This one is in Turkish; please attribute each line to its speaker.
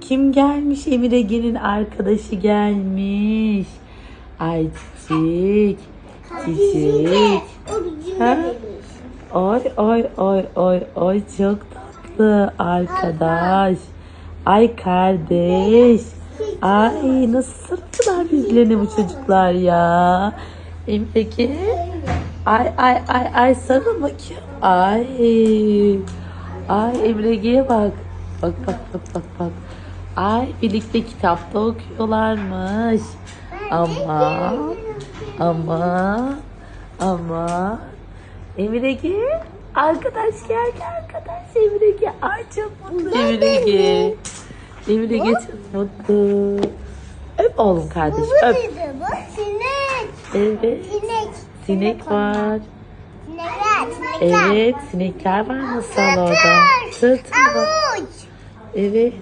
Speaker 1: kim gelmiş? Emir Ege'nin arkadaşı gelmiş. Ay çiçek. Çiçek. Ha? Ay ay ay ay ay çok tatlı arkadaş. Ay kardeş. Ay nasıl sarıldılar birbirlerine bu çocuklar ya. Ege. Ay ay ay ay sarıl bakayım. Ay. Ay Emre'ye bak. Bak bak bak bak bak. Ay birlikte kitapta okuyorlarmış. Ama ama ama Emre'ye arkadaş geldi arkadaş Emre'ye ay çok mutlu Emre'ye. Emre'ye çok mutlu. Öp oğlum kardeş öp.
Speaker 2: sinek.
Speaker 1: Evet.
Speaker 2: Sinek.
Speaker 1: Sinek var. Evet sinekler var masal orada.
Speaker 2: Tırtıl.
Speaker 1: Var. Evet.